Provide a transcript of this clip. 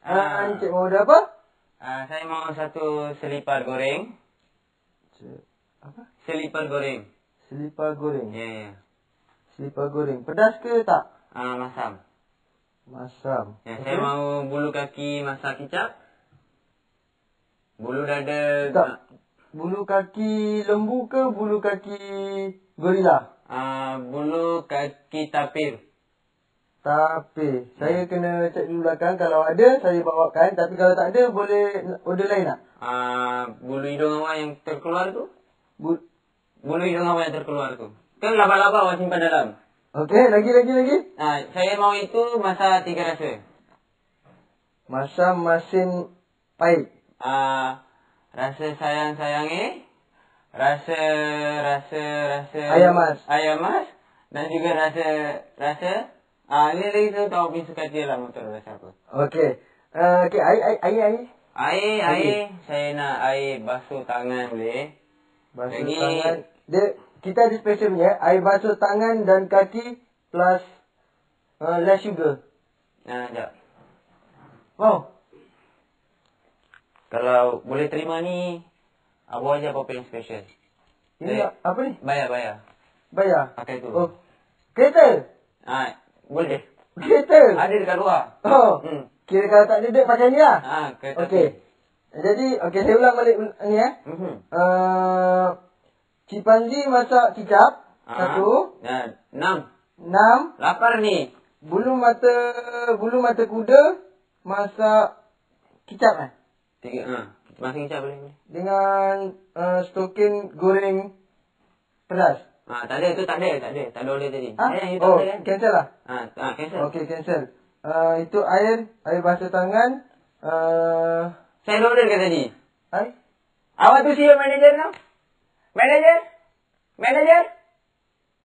Ah. Uh, Encik mau order apa? Ah, saya mau satu selipar goreng. Apa? Selipar goreng. Selipar goreng. Ya, ya. Selipar goreng. Pedas ke tak? Ah, masam. Masam. Ya, saya mau bulu kaki masak kicap. Bulu dada. Tak. Bulu kaki lembu ke bulu kaki gorila? Ah, bulu kaki tapir. Tapi saya kena cek dulu belakang kalau ada saya bawakan tapi kalau tak ada boleh order lain tak? Ah, bulu hidung awak yang terkeluar tu. Bu- Bulu hidung awak yang terkeluar tu. Kan laba-laba awak simpan dalam. Okey, lagi lagi lagi. Ah, saya mau itu masa tiga rasa. Masam masin pahit. Ah, rasa sayang-sayangi. Rasa, rasa, rasa. Ayam mas. Ayam mas. Dan juga rasa, rasa. Ah, ini lagi saya tahu pun suka dia lah motor rasa apa. Okey. Uh, okey, air air air air. Air, air. Saya nak air basuh tangan boleh. Basuh Lagi. tangan. Dia kita ada special punya air basuh tangan dan kaki plus uh, less sugar. Nah, sekejap. Wow. Kalau boleh terima ni, apa aja apa yang special. Ini Eh. apa ni? Bayar, bayar. Bayar. Pakai tu. Oh. Kereta. Ah, boleh. Kereta. Ada dekat luar. Oh. Hmm. Kira kalau tak ada duit pakai ni lah. Ah, kereta. Okey. Jadi, okey saya ulang balik ni eh. Mhm. Uh, Cipanzi masak kicap. Ah. Satu. Nah, enam. Enam. Lapar ni. Bulu mata bulu mata kuda masak kicap eh. Tiga. Ah, masing kicap boleh. boleh. Dengan uh, stokin goreng pedas. Ah, tak ada tu tak ada, tak ada. Tak ada oleh tadi. Ah? Eh, itu oh, ada kan? cancel lah. Ah, ah, cancel. Okey, cancel. Uh, itu air, air basuh tangan. Uh, Saya order ke tadi? air. Awak tu siapa manager tau? Manager?